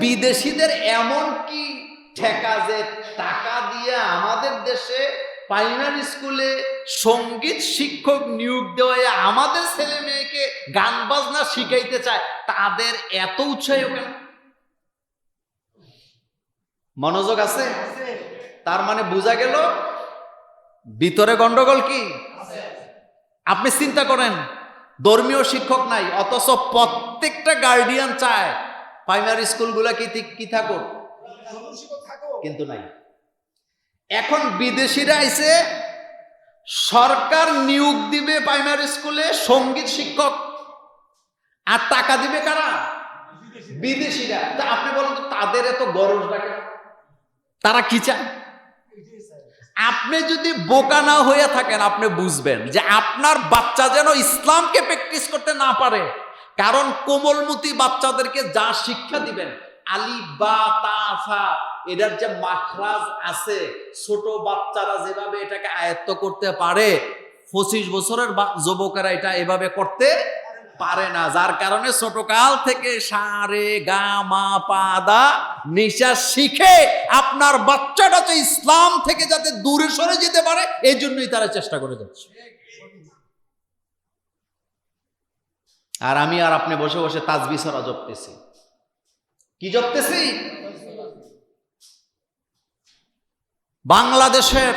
বিদেশিদের এমন কি ঠেকা যে টাকা দিয়ে আমাদের দেশে প্রাইমারি স্কুলে সংগীত শিক্ষক নিয়োগ দেওয়ায় আমাদের ছেলে মেয়েকে গান বাজনা শিখাইতে চায়, তাদের এত উৎসাহ কেন? মনোযোগ আছে? তার মানে বোঝা গেল, ভিতরে গন্ডগোল কি? আপনি চিন্তা করেন, ধর্মীয় শিক্ষক নাই, অথচ প্রত্যেকটা গার্ডিয়ান চায় প্রাইমারি স্কুলগুলা কি কি থাকুক? কিন্তু নাই। এখন বিদেশিরা আইছে সরকার নিয়োগ দিবে প্রাইমারি স্কুলে সংগীত শিক্ষক। আর টাকা দিবে কারা? বিদেশিরা। তা আপনি বলেন তো, তাদের এত গরজ ডাকে তারা কি চায়? আপনি যদি বোকা না হয়ে থাকেন, আপনি বুঝবেন যে আপনার বাচ্চা যেন ইসলামকে প্র্যাকটিস করতে না পারে। কারণ কোমলমতি বাচ্চাদেরকে যা শিক্ষা দিবেন, আলি বা তাফা এটার যে মাখরাজ আছে, ছোট বাচ্চারা যেভাবে এটাকে আয়ত্ত করতে পারে, পঁচিশ বছরের যুবকেরা এটা এভাবে করতে পারে না। যার কারণে ছোটকাল থেকে সারে গা মা পাদা নিশা শিখে আপনার বাচ্চাটা তো ইসলাম থেকে যাতে দূরে সরে যেতে পারে এই জন্যই তারা চেষ্টা করে যাচ্ছে। আর আমি আর আপনি বসে বসে তাজবি তাজবিসরা জপতেছি। কি জপতেছি? বাংলাদেশের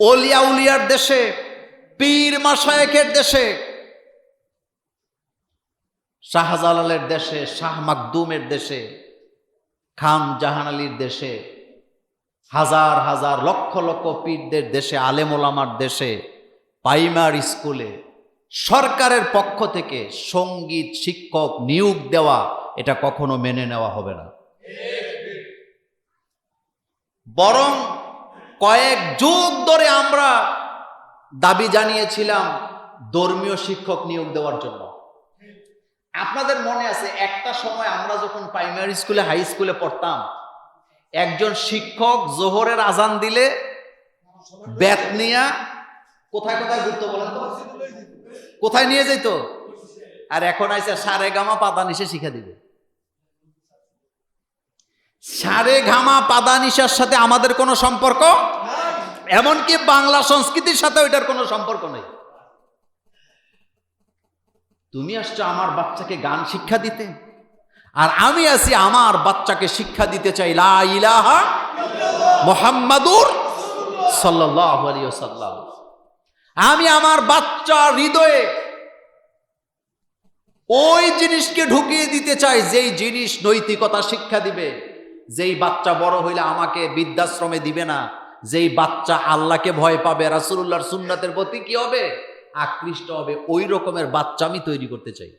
অলিয়া উলিয়ার দেশে, পীর মাসায়েকের দেশে, শাহজালালের দেশে, শাহ মাকদুমের দেশে, খান জাহান আলীর দেশে, হাজার হাজার লক্ষ লক্ষ পীরদের দেশে আলেমোলামার দেশে প্রাইমারি স্কুলে সরকারের পক্ষ থেকে সংগীত শিক্ষক নিয়োগ দেওয়া এটা কখনো মেনে নেওয়া হবে না। বরং কয়েক যুগ ধরে আমরা দাবি জানিয়েছিলাম ধর্মীয় শিক্ষক নিয়োগ দেওয়ার জন্য। আপনাদের মনে আছে, একটা সময় আমরা যখন প্রাইমারি স্কুলে হাই স্কুলে পড়তাম, একজন শিক্ষক জোহরের আজান দিলে ব্যাত নিয়া কোথায় কোথায় ঘুরতো বলেন কোথায় নিয়ে যেত আর এখন আইসা সারে গামা পাতা নিশে শিখা দিবে। সারে ঘামা পাদা নিশার সাথে আমাদের কোনো সম্পর্ক? এমনকি বাংলা সংস্কৃতির সাথে ওইটার কোনো সম্পর্ক নেই। তুমি আসছো আমার বাচ্চাকে গান শিক্ষা দিতে, আর আমি আছি আমার বাচ্চাকে শিক্ষা দিতে চাই। লা ইলাহা মোহাম্মদুর সাল্লাল্লাহু আলাইহি ওয়াসাল্লাম আমি আমার বাচ্চা হৃদয়ে ওই জিনিসকে ঢুকিয়ে দিতে চাই, যেই জিনিস নৈতিকতা শিক্ষা দিবে। যেই বাচ্চা বড় হইলে আমাকে বৃদ্ধাশ্রমে দিবে না। যেই বাচ্চা আল্লাহকে ভয় পাবে, রাসূলুল্লাহর সুন্নাতের প্রতি কি হবে? আকৃষ্ট হবে। ওই রকমের বাচ্চা আমি তৈরি করতে চাই।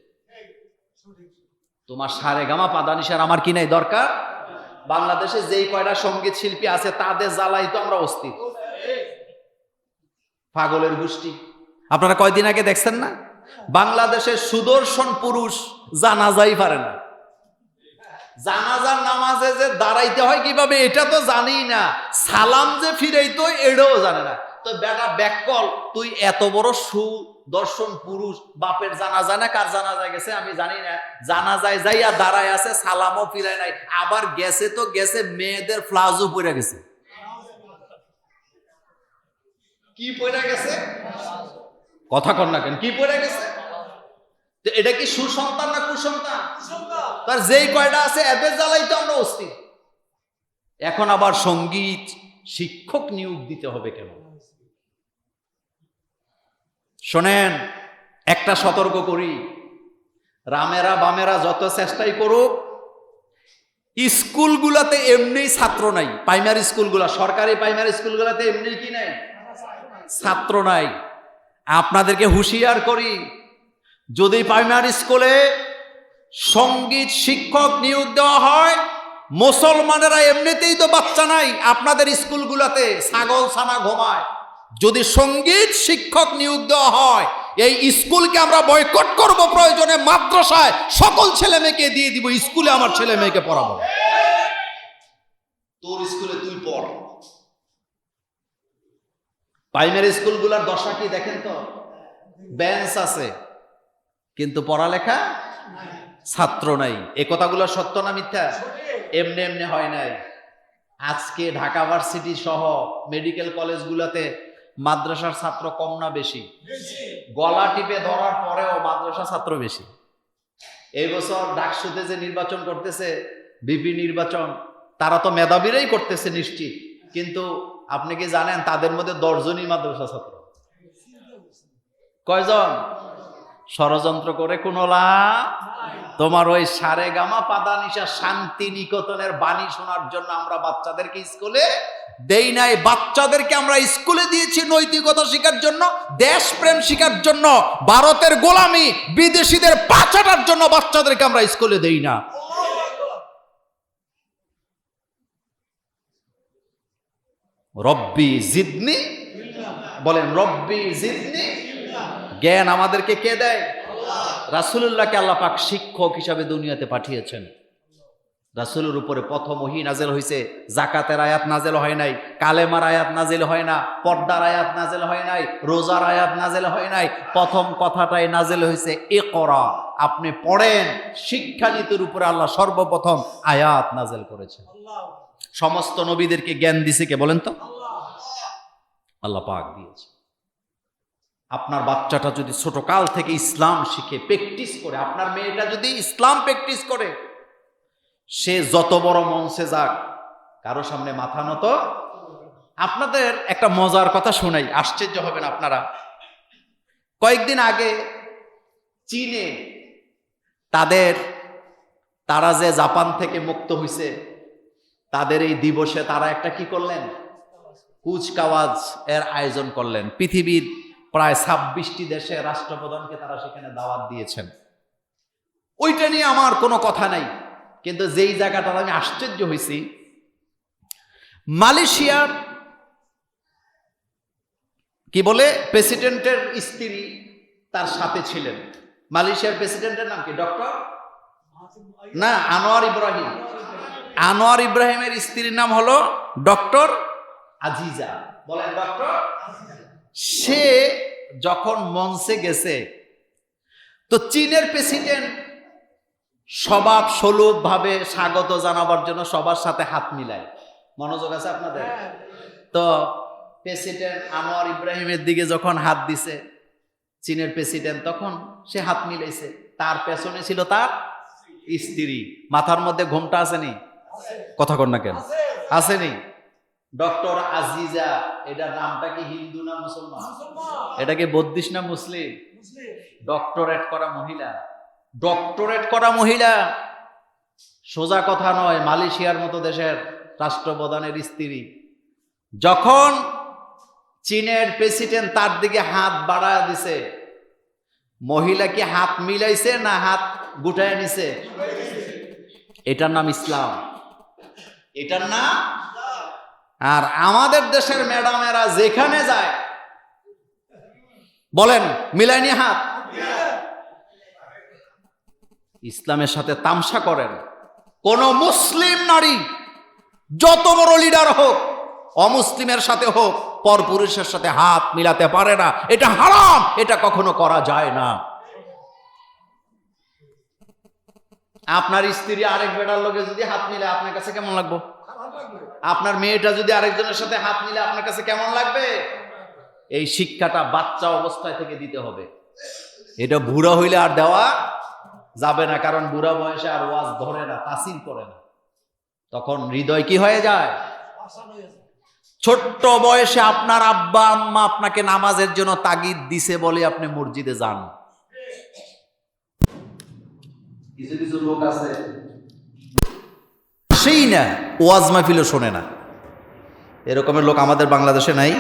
তোমার সারে গামা পাদানিসার আমার কি নাই দরকার? বাংলাদেশে যেই কয়টা সংগীত শিল্পী আছে, তাদের জ্বালাই তো আমরা অস্থির। পাগলের গোষ্ঠী। আপনারা কয়দিন আগে দেখছেন না? বাংলাদেশের সুদর্শন পুরুষ জানাজাই পারে না। জানাজার নামাজে যে দাঁড়াইতে হয় কীভাবে, এটা তো জানি না। সালাম যে ফিরাইতো এটাও জানে না। তো বেটা তুই এত বড় সুদর্শন পুরুষ, বাপের জানা জানা কার জানা যায় গেছে আমি জানি না। জানা যায় যাইয়া দাঁড়ায় আছে, সালামও ফিরায় নাই। আবার গেছে তো গেছে, মেয়েদের ফ্লাজও পড়ে গেছে। কি পড়ে গেছে? কথা কর না কেন? কি পড়ে গেছে? এটা কি সুসন্তান না কুসন্তান? তার যেই কয়টা আছে এদের জ্বালাই তো আমরা অস্থির এখন আবার সংগীত শিক্ষক নিয়োগ দিতে হবে কেন? শোনেন একটা সতর্ক করি। রামেরা বামেরা যত চেষ্টাই করুক স্কুলগুলাতে এমনি ছাত্র নাই। প্রাইমারি স্কুলগুলা সরকারি প্রাইমারি স্কুলগুলাতে এমনি কি নাই? ছাত্র নাই। আপনাদেরকে হুঁশিয়ার করি, যদি প্রাইমারি স্কুলে সংগীত শিক্ষক নিয়োগ দেওয়া হয়, মুসলমানেরা এমনিতেই তো বাচ্চা নাই, আপনাদের স্কুলগুলোতে ছাগল ছানা ঘুমায়। যদি সংগীত শিক্ষক নিয়োগ দেওয়া হয়, এই স্কুলকে আমরা বয়কট করব প্রয়োজনে মাদ্রাসায়, সকল ছেলে মেয়েকে দিয়ে দিব, স্কুলে আমার ছেলে মেয়েকে পড়াবো। তোর স্কুলে তুই পড়। প্রাইমারি স্কুলগুলোর দশা কি দেখেন তো? বেঞ্চ আছে কিন্তু পড়ালেখা ছাত্র নাই। এ কথাগুলো সত্য না মিথ্যা? এমনি এমনি হয় নাই। আজকে ঢাকা ভার্সিটি সহ মেডিকেল কলেজগুলোতে মাদ্রাসার ছাত্র কম না বেশি। গলা টিপে ধরার পরেও মাদ্রাসা ছাত্র বেশি। এই বছর ডাকসুতে যে নির্বাচন করতেছে বিপি নির্বাচন তারা তো মেধাবীরাই করতেছে নিশ্চিত। কিন্তু আপনি কি জানেন তাদের মধ্যে দশজনই মাদ্রাসা ছাত্র? কয়জন? ষড়যন্ত্র করে কোনো তোমার ওই সারে গামা পাদা নিশা শান্তি নিকেতনের বাণী শোনার জন্য আমরা বাচ্চাদেরকে স্কুলে দেই নাই। বাচ্চাদেরকে আমরা স্কুলে দিয়েছি নৈতিকতা শেখার জন্য, দেশপ্রেম শেখার জন্য, ভারতের গোলামি, বিদেশিদের পাচাটার জন্য বাচ্চাদেরকে আমরা স্কুলে দেই না। রব্বি জিদনি, বলেন, রব্বি জিদনি। জ্ঞান আমাদেরকে কে দেয়? রাসুলুল্লাহকে আল্লাহ পাক শিক্ষক হিসাবে দুনিয়াতে পাঠিয়েছেন। রাসুলের উপরে প্রথম ওহি নাজেল হয়েছে জাকাতের আয়াত নাজেল হয় নাই, কালেমার আয়াত নাজেল হয় না, পর্দার আয়াত নাজেল হয় নাই, রোজার আয়াত নাজেল হয় নাই। প্রথম কথাটাই নাজেল হয়েছে এ করা আপনি পড়েন শিক্ষা নীতির উপরে আল্লাহ সর্বপ্রথম আয়াত নাজেল করেছেন। সমস্ত নবীদেরকে জ্ঞান দিছে কে বলেন তো? আল্লাহ পাক দিয়েছে। আপনার বাচ্চাটা যদি ছোট কাল থেকে ইসলাম শিখে প্র্যাকটিস করে, আপনার মেয়েটা যদি ইসলাম প্র্যাকটিস করে, সে যত বড় মঞ্চে যাক, কারও সামনে মাথা নত। আপনাদের একটা মজার কথা শোনাই, আশ্চর্য হবেন আপনারা। কয়েকদিন আগে চীনে তাদের, তারা যে জাপান থেকে মুক্ত হয়েছে তাদের এই দিবসে তারা একটা কি করলেন? কুচকাওয়াজ এর আয়োজন করলেন। পৃথিবীর প্রায় ছাব্বিশটি দেশে রাষ্ট্রপ্রধানকে তারা সেখানে দাওয়াত দিয়েছেন। ওইটা নিয়ে আমার কোনো কথা নাই। কিন্তু যেই জায়গাটা আমি আশ্চর্য হয়েছি, মালয়েশিয়ার কি বলে? প্রেসিডেন্টের স্ত্রী তার সাথে ছিলেন। মালয়েশিয়ার প্রেসিডেন্টের নাম কি? ডক্টর? না, আনোয়ার ইব্রাহিম। আনোয়ার ইব্রাহিমের স্ত্রীর নাম হলো ডক্টর আজিজা। বলেন ডক্টর সে যখন মঞ্চে গেছে তো চীনের প্রেসিডেন্ট স্বভাব ভাবে স্বাগত জানাবার জন্য সবার সাথে হাত মিলায়। মনোযোগ আছে আপনাদের? তো প্রেসিডেন্ট আনোয়ার ইব্রাহিমের দিকে যখন হাত দিছে চীনের প্রেসিডেন্ট তখন সে হাত মিলাইছে। তার পেছনে ছিল তার স্ত্রী। মাথার মধ্যে ঘোমটা আসেনি? কথা কর না কেন? আসেনি ডক্টর আজিজা এটার নামটা কি হিন্দু না মুসলমান? এটা কি বদ্দিস না মুসলিম? ডক্টরেট করা মহিলা। ডক্টরেট করা মহিলা সোজা কথা নয় মালয়েশিয়ার মতো দেশের রাষ্ট্রপ্রধানের স্ত্রী। যখন চীনের প্রেসিডেন্ট তার দিকে হাত বাড়ায় দিছে মহিলা কি হাত মিলাইছে না হাত গুটায় নিছে? এটার নাম ইসলাম। এটার নাম আর আমাদের দেশের ম্যাডামেরা যেখানে যায়, বলেন, মিলাইনি হাত। ইসলামের সাথে তামসা করেন। কোন মুসলিম নারী, যত বড় লিডার হোক, অমুসলিমের সাথে হোক, পরপুরুষের সাথে হাত মিলাতে পারে না। এটা হারাম, এটা কখনো করা যায় না। আপনার স্ত্রী আরেক বেটার লোকে যদি হাত মিলে, আপনার কাছে কেমন লাগবে? আপনার মেয়েটা যদি আরেকজনের সাথে হাত মিলে, আপনার কাছে কেমন লাগবে? এই শিক্ষাটা বাচ্চা অবস্থায় থেকে দিতে হবে। এটা বুড়া হইলে আর দেওয়া যাবে না, কারণ বুড়া বয়সে আর ওয়াজ ধরে না, তাসির করে না। তখন হৃদয় কি হয়ে যায়? ছোট্ট বয়সে আপনার আব্বা আম্মা আপনাকে নামাজের জন্য তাগিদ দিছে বলে আপনি মসজিদে যান। কিছু কিছু লোক আছে। সেই না ওয়াজ মাহফিলও শোনে না। এরকমের লোক আমাদের বাংলাদেশে নাই।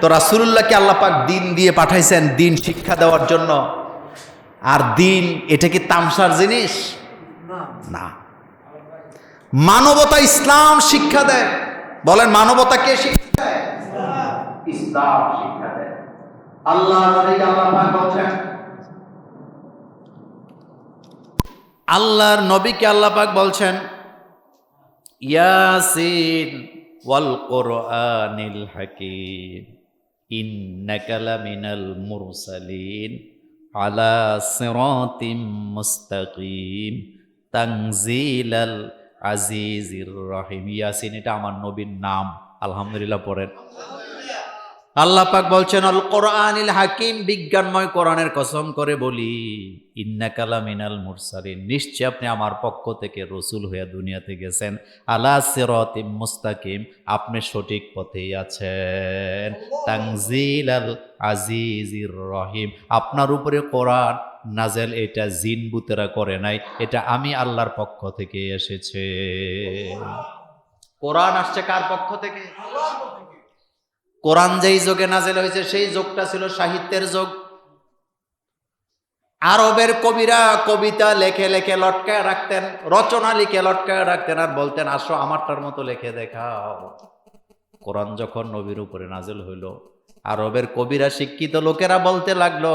তো রাসুল্লাহকে আল্লাহ পাক দিন দিয়ে পাঠাইছেন দিন শিক্ষা দেওয়ার জন্য। আর দিন এটা কি তামসার জিনিস? না। মানবতা ইসলাম শিক্ষা দেয়। বলেন মানবতা কে শিক্ষা দেয়? ইসলাম শিক্ষা দেয়। আল্লাহ আল্লাহ পাক বলছেন আল্লাহর নবীকে আল্লাহ পাক বলছেন, ইয়াসিন ওয়াল কোরআনিল হাকিম, ইন্নাকা লামিনাল মুরসালিন আলা সিরাতিম মুস্তাকিম, তানজিলাল আজিজির রহিম। ইয়াসিন, এটা আমার নবীর নাম। আলহামদুলিল্লাহ পড়েন। আল্লাহ পাক বলছেন, আল কোরআনিল হাকিম, বিজ্ঞানময় কোরআনের কসম করে বলি ইন্না কালামিনাল মুরসালিন। নিশ্চয় আপনি আমার পক্ষ থেকে রসুল হয়ে দুনিয়াতে গেছেন। আলা সিরাতিম মুস্তাকিম, আপনি সঠিক পথেই আছেন। তাংজিল আল আজিজির রহিম। আপনার উপরে কোরআন নাজেল, এটা জিন বুতেরা করে নাই, এটা আমি আল্লাহর পক্ষ থেকে এসেছে। কোরআন আসছে কার পক্ষ থেকে? কোরআন যেই যোগে নাজেল হয়েছে, সেই যোগটা ছিল সাহিত্যের যোগ। আরবের কবিরা কবিতা লেখে লেখে লটকায় রাখতেন, রচনা লিখে লটকায় রাখতেন আর বলতেন, আসো আমারটার মতো লেখে দেখাও। কোরআন যখন নবীর উপরে নাজেল হইল, আরবের কবিরা শিক্ষিত লোকেরা বলতে লাগল,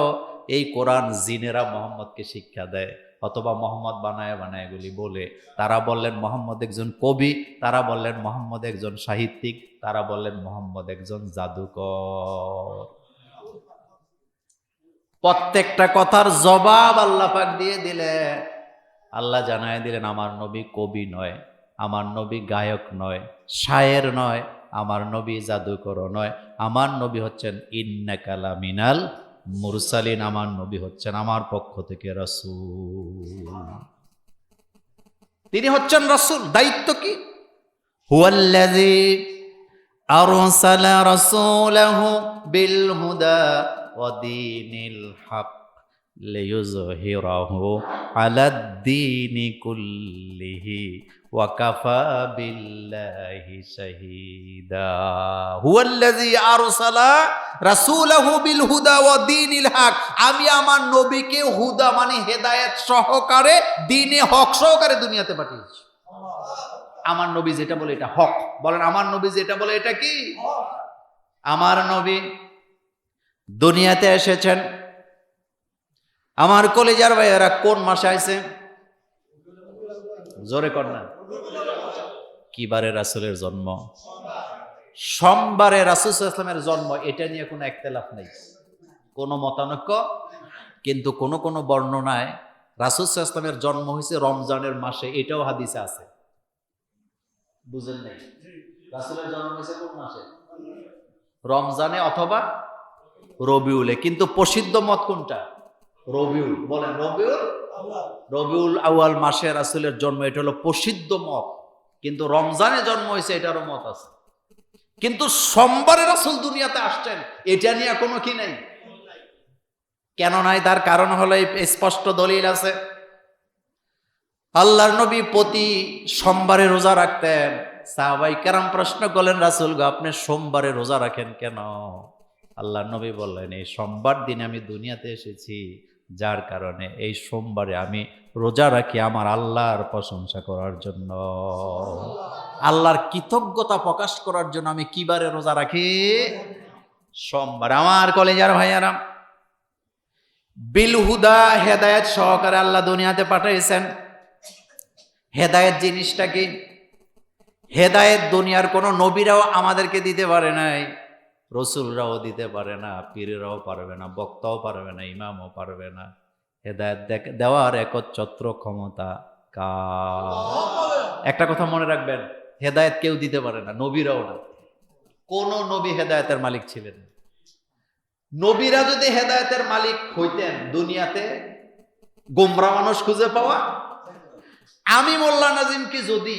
এই কোরআন জিনেরা মোহাম্মদকে শিক্ষা দেয়। অথবা মোহাম্মদ বানায় বানায় এগুলি বলে। তারা বললেন, মোহাম্মদ একজন কবি। তারা বললেন, মোহাম্মদ একজন সাহিত্যিক। তারা বললেন, মোহাম্মদ একজন জাদুকর। প্রত্যেকটা কথার জবাব আল্লাহ পাক দিয়ে দিলেন। আল্লাহ জানায় দিলেন, আমার নবী কবি নয়, আমার নবী গায়ক নয়, শায়ের নয়, আমার নবী জাদুকর নয়, আমার নবী হচ্ছেন ইন্নাকালা মিনাল মুরসালিন আমার নবী হচ্ছেন আমার পক্ষ থেকে রসুল। তিনি হচ্ছেন রসুল, দায়িত্ব কি? হুয়াল্লাযী আরসালা রাসূলাহু বিল হুদা ওয়া দীনিল হক লিইয়ুযহিরাহু আলাদ দীনি কুল্লিহি ওয়া কাফা বিল্লাহি শাহীদা। হুয়াল্লাযী আরসালা রাসূলাহু বিল হুদা ওয়া দীনিল আমি আমার নবীকে হুদা মানে হেদায়েত সহকারে দ্বীনে হক সহকারে দুনিয়াতে পাঠিয়েছি। আমার নবী যেটা বলে এটা হক। বলেন, আমার নবী যেটা বলে এটা কি? আমার নবী দুনিয়াতে এসেছেন। আমার কলেজার ভাইয়েরা কোন মাসে আইছে? জোরে কর না। কিবারে রাসুলের জন্ম? সোমবারে রাসুল ইসলামের জন্ম, এটা নিয়ে কোনো একতেলাফ নেই। কোনো মতানৈক্য, কিন্তু কোনো কোনো বর্ণনায় রাসুল ইসলামের জন্ম হয়েছে রমজানের মাসে, এটাও হাদিসে আছে। বুঝেন নাই? রাসুলের জন্ম হয়েছে কোন মাসে? রমজানে অথবা রবিউলে, কিন্তু প্রসিদ্ধ মত কোনটা? রবিউল। বলেন, রবিউল? রবিউল আউয়াল মাসে রাসুলের জন্ম, এটা হলো প্রসিদ্ধ মত। কিন্তু রমজানে জন্ম হয়েছে, এটারও মত আছে। কিন্তু সোমবারে রাসুল দুনিয়াতে আসছেন, এটা নিয়ে কোনো কি নেই? কেন নাই? তার কারণ হলো স্পষ্ট দলিল আছে। আল্লাহর নবী প্রতি সোমবারে রোজা রাখতেন। সাহাবাই কেরাম প্রশ্ন করলেন, রাসুল গো, আপনি সোমবারে রোজা রাখেন কেন? আল্লাহর নবী বললেন, এই সোমবার দিনে আমি দুনিয়াতে এসেছি। যার কারণে এই সোমবারে আমি রোজা রাখি আমার আল্লাহর প্রশংসা করার জন্য। আল্লাহর কৃতজ্ঞতা প্রকাশ করার জন্য আমি কিবারে রোজা রাখি? সোমবার। আমার কলেজার ভাইয়ারাম বিলহুদা হেদায়েত সহকারে আল্লাহ দুনিয়াতে পাঠাইছেন। হেদায়েত জিনিসটা কি? হেদায়েত দুনিয়ার কোনো নবীরাও আমাদেরকে দিতে পারে নাই। রসুলরাও দিতে পারে না, পীরেরাও পারবে না, বক্তাও পারবে না, ইমামও পারবে না। হেদায়েত দেওয়ার একচ্ছত্র ক্ষমতা কা একটা কথা মনে রাখবেন, হেদায়েত কেউ দিতে পারে না, নবীরাও না। কোন নবী হেদায়তের মালিক ছিলেন নবীরা যদি হেদায়তের মালিক হইতেন দুনিয়াতে, গোমরা মানুষ খুঁজে পাওয়া। আমি মোল্লা নাজিমকে যদি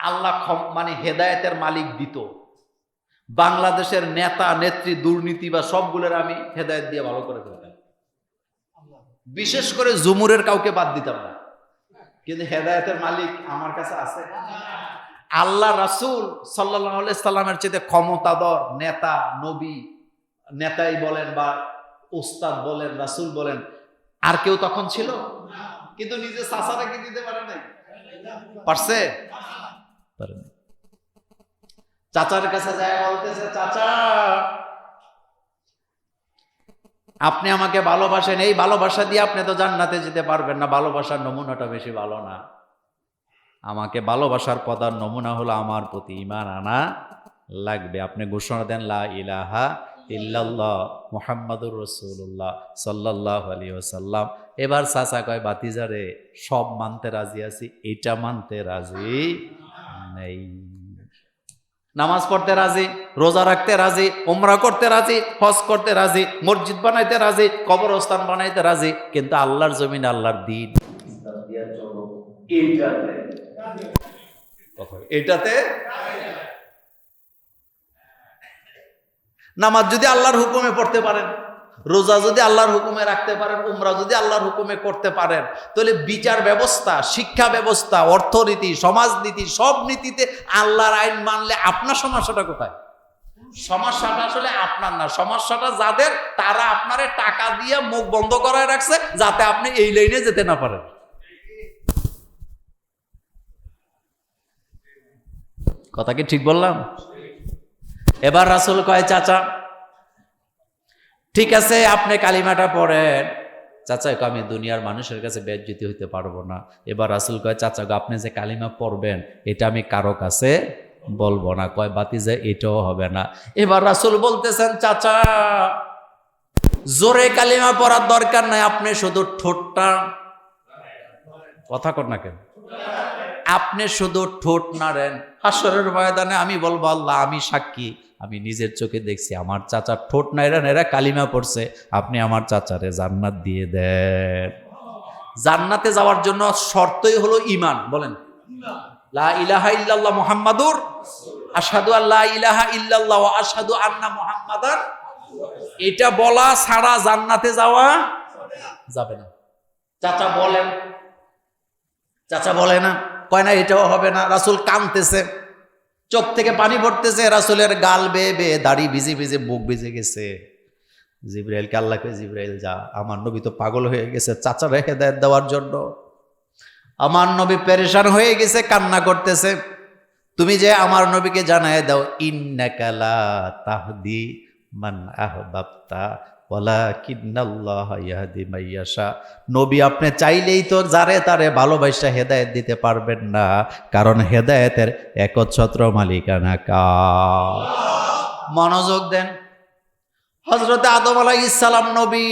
আল্লাহ মানে হেদায়েতের মালিক দিত বাংলাদেশের নেতা, নেত্রী, দুর্নীতি বা সবগুলোর আমি হেদায়েত দিয়ে ভালো করে ফেলতাম বিশেষ করে জুমুরের কাউকে বাদ দিতাম না। কিন্তু হেদায়তের মালিক আমার কাছে আছে। আল্লাহ রাসূল সাল্লাহ সাল্লামের চেয়ে ক্ষমতাধর নেতা, নবী, নেতাই বলেন বা ওস্তাদ বলেন, রাসূল বলেন, আর কেউ তখন ছিল? কিন্তু নিজে চাচারা কি দিতে পারে নাই? পারছে? পারেনি চাচার কাছে যায় বলতেছে, চাচা, আপনি আমাকে ভালোবাসেন, এই ভালোবাসা দিয়ে আপনি তো জান্নাতে যেতে পারবেন না। ভালোবাসার নমুনাটা বেশি ভালো না। আমাকে ভালোবাসার পদার নমুনা হলো আমার প্রতি ইমান আনা লাগবে। আপনি ঘোষণা দেন, লা ইলাহা ইল্লাল্লাহ মুহাম্মাদুর রসুল্লাহ সাল্লাহ আলী ওসাল্লাম এবার চাচা কয় বাতিজারে সব মানতে রাজি আছি, এটা মানতে রাজি নেই। নামাজ পড়তে রাজি, রোজা রাখতে রাজি ওমরা করতে রাজি, হজ করতে রাজি, মসজিদ বানাইতে রাজি, কবরস্থান বানাইতে রাজি, কিন্তু আল্লাহর জমিন আল্লাহর দিন। এটাতে নামাজ যদি আল্লাহর হুকুমে পড়তে পারেন। রোজা যদি আল্লাহর হুকুমে রাখতে পারেন, উমরা যদি আল্লাহর হুকুমে করতে পারেন, তাহলে বিচার ব্যবস্থা, শিক্ষা ব্যবস্থা, অর্থনীতি, সমাজনীতি, সব নীতিতে আল্লাহর আইন মানলে আপনার সমস্যাটা কোথায়? সমস্যাটা আসলে আপনার না। সমস্যাটা যাদের, তারা আপনারে টাকা দিয়ে মুখ বন্ধ করায় রাখছে, যাতে আপনি এই লাইনে যেতে না পারেন। কথা কি ঠিক বললাম? এবার রাসুল কয়, চাচা ঠিক আছে, আপনি কালিমাটা পড়েন। চাচা আমি দুনিয়ার মানুষের কাছে বেজ্জিতি হইতে পারব না। এবার রাসুল কয়, চাচা আপনি যে কালিমা পড়বেন, এটা আমি কারও কাছে বলব না। কয়, বাতি যে এটাও হবে না। এবার রাসুল বলতেছেন, চাচা, জোরে কালিমা পড়ার দরকার নাই, আপনি শুধু ঠোঁটটা কথা কর না কেন? আপনি শুধু ঠোঁট নাড়েন। হাসরের ময়দানে আমি বলব, আল্লাহ, আমি সাক্ষী। আমি নিজের চোখে দেখছি, আমার চাচার ঠোঁট নাইরা এরা কালিমা পড়ছে। আপনি আমার চাচারে জান্নাত দিয়ে দেন। জান্নাতে যাওয়ার জন্য শর্তই হলো ইমান বলেন। লা ইলাহা ইল্লাল্লাহ মুহাম্মাদুর আশহাদু আল্লাহ ইলাহা ইল্লাল্লাহ ওয়া আশহাদু আন্না মুহাম্মাদান এটা বলা ছাড়া জান্নাতে যাওয়া যাবে না। চাচা বলেন। চাচা বলে না। কয় না, এটাও হবে না। রাসুল কানতেছে চোখ থেকে পানি পড়তেছে, রাসুলের গাল বেয়ে বেয়ে দাড়ি ভিজে ভিজে বুক ভিজে গেছে। জিব্রাইলকে আল্লাহকে জিব্রাইল, যা, আমার নবী তো পাগল হয়ে গেছে, চাচা রেখে দেয় দেওয়ার জন্য। আমার নবী পেরেশান হয়ে গেছে, কান্না করতেছে। তুমি যে আমার নবীকে জানায় দাও ইন্নাকালা তাহদি মান আহবাবতা। ওয়ালা কিন্নাল্লাহ মাইয়াশা নবী আপনি চাইলেই তো যারে তারে ভালোবাসা হেদায়েত দিতে পারবেন না, কারণ হেদায়েতের একচ্ছত্র মালিকানা কা মনোযোগ দেন। হজরত আদম আলাই ইসালাম নবী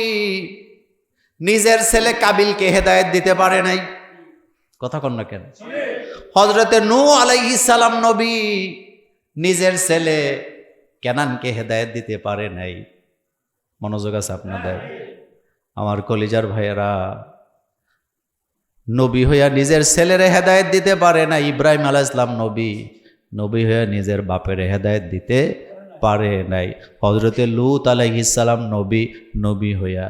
নিজের ছেলে কাবিলকে হেদায়েত দিতে পারে নাই। কথা কন না কেন? হজরতে নু আলাই ইসালাম নবী নিজের ছেলে কেনানকে হেদায়েত দিতে পারে নাই। মনোযোগ আছে আপনাদের। আমার কলিজার ভাইয়েরা, নবী হইয়া নিজের ছেলেরে হেদায়েত দিতে পারে না ইব্রাহিম আলাহ ইসলাম নবী। নবী হইয়া নিজের বাপের হেদায়েত দিতে পারে নাই। হজরতে লুত আলাইহিসালাম নবী নবী হইয়া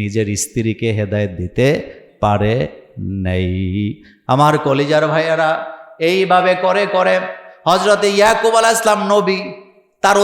নিজের স্ত্রীকে হেদায়েত দিতে পারে নাই। আমার কলিজার ভাইয়েরা, এইভাবে করে করে হজরতে ইয়াকুব আলাহ ইসলাম নবী, তার